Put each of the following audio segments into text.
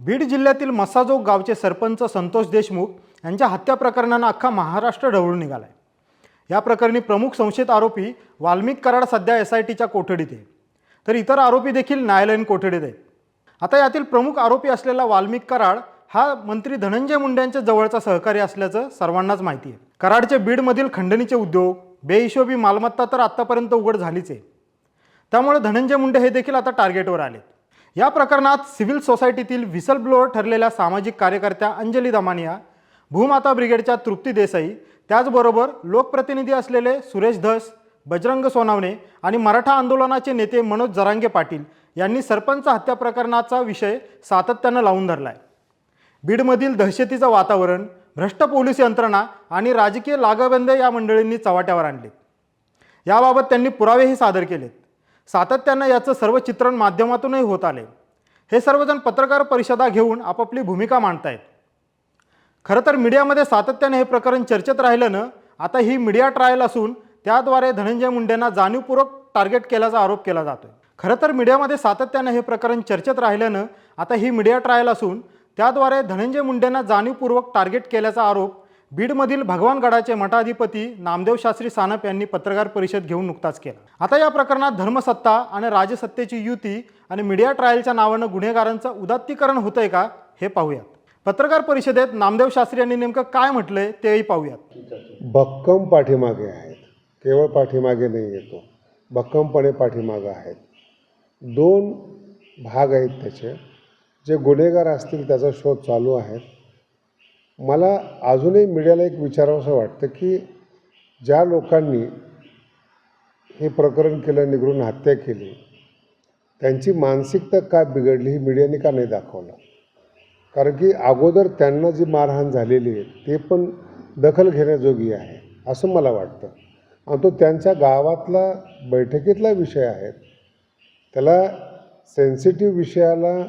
बीड जिल्ह्यातील मसाजोग गावचे सरपंच संतोष देशमुख यांच्या हत्या प्रकरणानं अख्खा महाराष्ट्र ढवळून निघाला आहे या प्रकरणी प्रमुख संशयित आरोपी वाल्मिक कराड सध्या एस आय टीच्या कोठडीत आहे. तर इतर आरोपी देखील न्यायालयीन कोठडीत आहेत. आता यातील प्रमुख आरोपी असलेला वाल्मिक कराड हा मंत्री धनंजय मुंडेंच्या जवळचा सहकारी असल्याचं सर्वांनाच माहिती आहे. कराडचे बीडमधील खंडणीचे उद्योग बेहिशोबी मालमत्ता तर आत्तापर्यंत उघड झालीच आहे. त्यामुळे धनंजय मुंडे हे देखील आता टार्गेटवर आलेत. या प्रकरणात सिव्हिल सोसायटीतील व्हिसल ब्लोअर ठरलेल्या सामाजिक कार्यकर्त्या अंजली दमानिया भूमाता ब्रिगेडच्या तृप्ती देसाई त्याचबरोबर लोकप्रतिनिधी असलेले सुरेश धस बजरंग सोनावणे आणि मराठा आंदोलनाचे नेते मनोज जरांगे पाटील यांनी सरपंच हत्या प्रकरणाचा विषय सातत्यानं लावून धरला आहे बीडमधील दहशतीचं वातावरण भ्रष्ट पोलीस यंत्रणा आणि राजकीय लागबंदे या मंडळींनी चव्हाट्यावर आणले. याबाबत त्यांनी पुरावेही सादर केलेत. सातत्यानं याचं सर्व चित्रण माध्यमातूनही होत आले. हे सर्वजण पत्रकार परिषदा घेऊन आपापली भूमिका मांडतायत. खरं तर मीडियामध्ये सातत्याने हे प्रकरण चर्चेत राहिल्यानं आता ही मीडिया ट्रायल असून त्याद्वारे धनंजय मुंडेंना जाणीवपूर्वक टार्गेट केल्याचा आरोप केला जातोय. खरं तर मीडियामध्ये सातत्यानं हे प्रकरण चर्चेत राहिल्यानं आता ही मीडिया ट्रायल असून त्याद्वारे धनंजय मुंडेंना जाणीवपूर्वक टार्गेट केल्याचा आरोप बीडमधील भगवानगडाचे मठाधिपती नामदेव शास्त्री सानप यांनी पत्रकार परिषद घेऊन नुकताच केला. आता या प्रकरणात धर्मसत्ता आणि राजसत्तेची युती आणि मीडिया ट्रायलच्या नावानं गुन्हेगारांचं उदात्तीकरण होतंय का हे पाहूयात. पत्रकार परिषदेत नामदेव शास्त्री यांनी नेमकं काय म्हटलंय तेही पाहूयात. भक्कम पाठीमागे आहेत. केवळ पाठीमागे नाही येतो भक्कमपणे पाठीमागं आहेत. दोन भाग आहेत त्याचे. जे गुन्हेगार असतील त्याचा शोध चालू आहे मला अजूनही मीडियाला एक विचारावंसं वाटतं की ज्या लोकांनी हे प्रकरण केलं निघून हत्या केली त्यांची मानसिकता का बिघडली ही मीडियाने का नाही दाखवलं? कारण की अगोदर त्यांना जी मारहाण झालेली आहे ते पण दखल घेण्याजोगी आहे असं मला वाटतं. आणि तो त्यांच्या गावातला बैठकीतला विषय आहे. त्याला सेन्सिटिव्ह विषयाला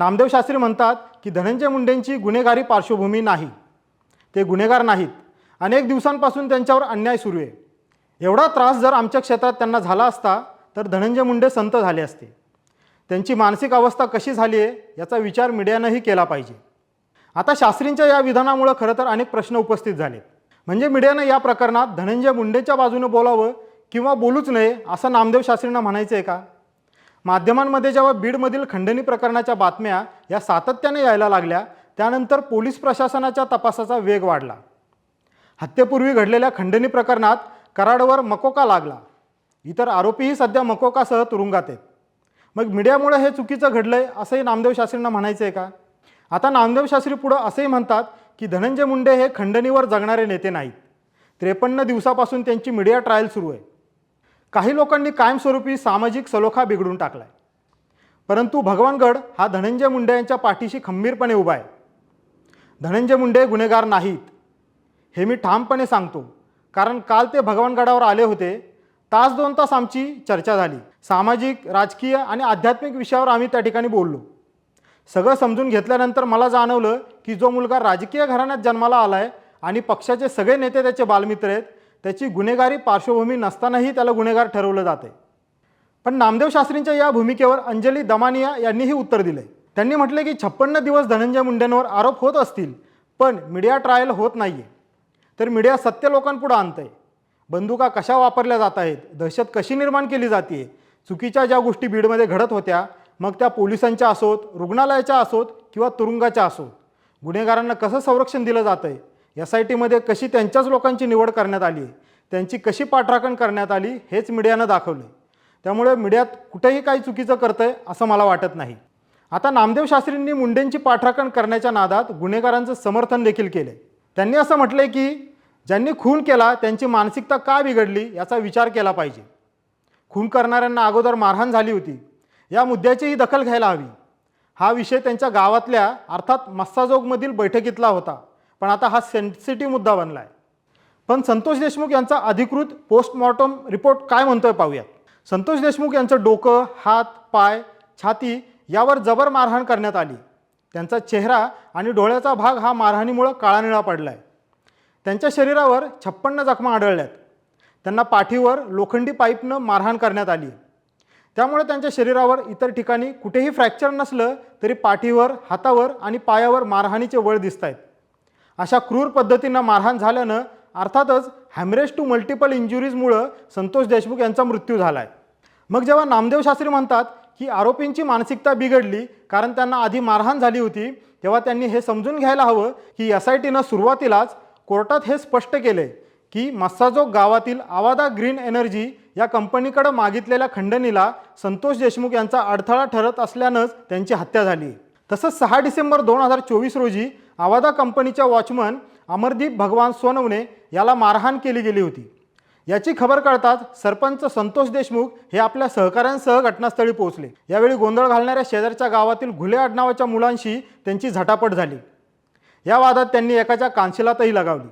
नामदेव शास्त्री म्हणतात की धनंजय मुंडेंची गुन्हेगारी पार्श्वभूमी नाही. ते गुन्हेगार नाहीत. अनेक दिवसांपासून त्यांच्यावर अन्याय सुरू आहे. एवढा त्रास जर आमच्या क्षेत्रात त्यांना झाला असता तर धनंजय मुंडे संत झाले असते. त्यांची मानसिक अवस्था कशी झाली आहे याचा विचार मीडियानंही केला पाहिजे. आता शास्त्रींच्या या विधानामुळं खरं तर अनेक प्रश्न उपस्थित झालेत. म्हणजे मीडियानं या प्रकरणात धनंजय मुंडेच्या बाजूनं बोलावं किंवा बोलूच नये असं नामदेव शास्त्रींना म्हणायचं आहे का? माध्यमांमध्ये जेव्हा बीडमधील खंडणी प्रकरणाच्या बातम्या या सातत्याने यायला लागल्या त्यानंतर पोलीस प्रशासनाच्या तपासाचा वेग वाढला. हत्येपूर्वी घडलेल्या खंडणी प्रकरणात कराडवर मकोका लागला. इतर आरोपीही सध्या मकोकासह तुरुंगात आहेत. मग मीडियामुळे हे चुकीचं घडलंय असंही नामदेव शास्त्रींना म्हणायचं आहे का? आता नामदेव शास्त्री पुढं असंही म्हणतात की धनंजय मुंडे हे खंडणीवर जगणारे नेते नाहीत. त्रेपन्न दिवसापासून त्यांची मीडिया ट्रायल सुरू आहे. काही लोकांनी कायमस्वरूपी सामाजिक सलोखा बिघडून टाकला आहे परंतु भगवानगड हा धनंजय मुंडे यांच्या पाठीशी खंबीरपणे उभा आहे. धनंजय मुंडे गुन्हेगार नाहीत हे मी ठामपणे सांगतो. कारण काल ते भगवानगडावर आले होते तास दोन तास आमची चर्चा झाली. सामाजिक राजकीय आणि आध्यात्मिक विषयावर आम्ही त्या ठिकाणी बोललो. सगळं समजून घेतल्यानंतर मला जाणवलं की जो मुलगा राजकीय घराण्यात जन्माला आला आहे आणि पक्षाचे सगळे नेते त्याचे बालमित्र आहेत त्याची गुन्हेगारी पार्श्वभूमी नसतानाही त्याला गुन्हेगार ठरवलं जाते. पण नामदेव शास्त्रींच्या या भूमिकेवर अंजली दमानिया यांनीही उत्तर दिले. त्यांनी म्हटले की छप्पन्न दिवस धनंजय मुंडेंवर आरोप होत असतील पण मीडिया ट्रायल होत नाही आहे तर मीडिया सत्य लोकांपुढं आणतंय. बंदुका कशा वापरल्या जात आहेत दहशत कशी निर्माण केली जाते चुकीच्या ज्या गोष्टी बीडमध्ये घडत होत्या मग त्या पोलिसांच्या असोत रुग्णालयाच्या असोत किंवा तुरुंगाच्या असोत गुन्हेगारांना कसं संरक्षण दिलं जातं आहे एस आय टीमध्ये कशी त्यांच्याच लोकांची निवड करण्यात आली त्यांची कशी पाठराखण करण्यात आली हेच मीडियानं दाखवलं त्यामुळे मीडियात कुठेही काही चुकीचं करतं आहे असं मला वाटत नाही. आता नामदेव शास्त्रींनी मुंडेंची पाठराखण करण्याच्या नादात गुन्हेगारांचं समर्थन देखील केलं त्यांनी असं म्हटलंय की ज्यांनी खून केला त्यांची मानसिकता का बिघडली याचा विचार केला पाहिजे. खून करणाऱ्यांना अगोदर मारहाण झाली होती. या मुद्द्याचीही दखल घ्यायला हवी. हा विषय त्यांच्या गावातल्या अर्थात मस्साजोगमधील बैठकीतला होता. पण आता हा सेन्सिटिव्ह मुद्दा बनला आहे पण संतोष देशमुख यांचा अधिकृत पोस्टमॉर्टम रिपोर्ट काय म्हणतोय पाहूयात. संतोष देशमुख यांचं डोकं हात पाय छाती यावर जबर मारहाण करण्यात आली. त्यांचा चेहरा आणि डोळ्याचा भाग हा मारहाणीमुळं काळानिळा पडला आहे त्यांच्या शरीरावर छप्पन्न जखमा आढळल्यात. त्यांना पाठीवर लोखंडी पाईपनं मारहाण करण्यात आली. त्यामुळे त्यांच्या शरीरावर इतर ठिकाणी कुठेही फ्रॅक्चर नसलं तरी पाठीवर हातावर आणि पायावर मारहाणीचे वळ दिसत आहेत अशा क्रूर पद्धतीनं मारहाण झाल्यानं अर्थातच हॅमरेज टू मल्टिपल इंजुरीजमुळं संतोष देशमुख यांचा मृत्यू झाला आहे मग जेव्हा नामदेव शास्त्री म्हणतात की आरोपींची मानसिकता बिघडली कारण त्यांना आधी मारहाण झाली होती तेव्हा त्यांनी हे समजून घ्यायला हवं की एस आय टीनं सुरुवातीलाच कोर्टात हे स्पष्ट केले की मस्साजोग गावातील आवादा ग्रीन एनर्जी या कंपनीकडं मागितलेल्या खंडणीला संतोष देशमुख यांचा अडथळा ठरत असल्यानंच त्यांची हत्या झाली. तसंच सहा डिसेंबर दोन हजार चोवीस रोजी आवादा कंपनीच्या वॉचमन अमरदीप भगवान सोनवणे याला मारहाण केली गेली होती. याची खबर कळताच सरपंच संतोष देशमुख हे आपल्या सहकाऱ्यांसह घटनास्थळी पोहोचले. यावेळी गोंधळ घालणाऱ्या शेजारच्या गावातील घुले आडनावाच्या मुलांशी त्यांची झटापट झाली. या वादात त्यांनी एकाच्या कांशिलातही लगावली.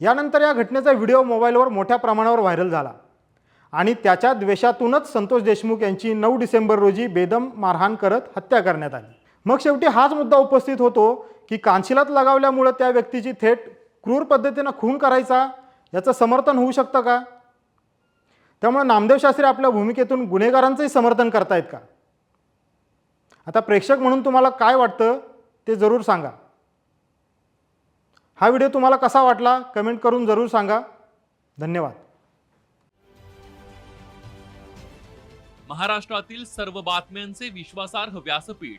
यानंतर या घटनेचा व्हिडिओ मोबाईलवर मोठ्या प्रमाणावर व्हायरल झाला. आणि त्याच्या द्वेषातूनच संतोष देशमुख यांची नऊ डिसेंबर रोजी बेदम मारहाण करत हत्या करण्यात आली. मग शेवटी हाच मुद्दा उपस्थित होतो की कांशिलात लगावल्यामुळं त्या व्यक्तीची थेट क्रूर पद्धतीनं खून करायचा याचं समर्थन होऊ शकतं का? त्यामुळे नामदेव शास्त्री आपल्या भूमिकेतून गुन्हेगारांचंही समर्थन करतायत का? आता प्रेक्षक म्हणून तुम्हाला काय वाटतं ते जरूर सांगा. हा व्हिडिओ तुम्हाला कसा वाटला कमेंट करून जरूर सांगा. धन्यवाद. महाराष्ट्रातील सर्व बातम्यांचे विश्वासार्ह व्यासपीठ.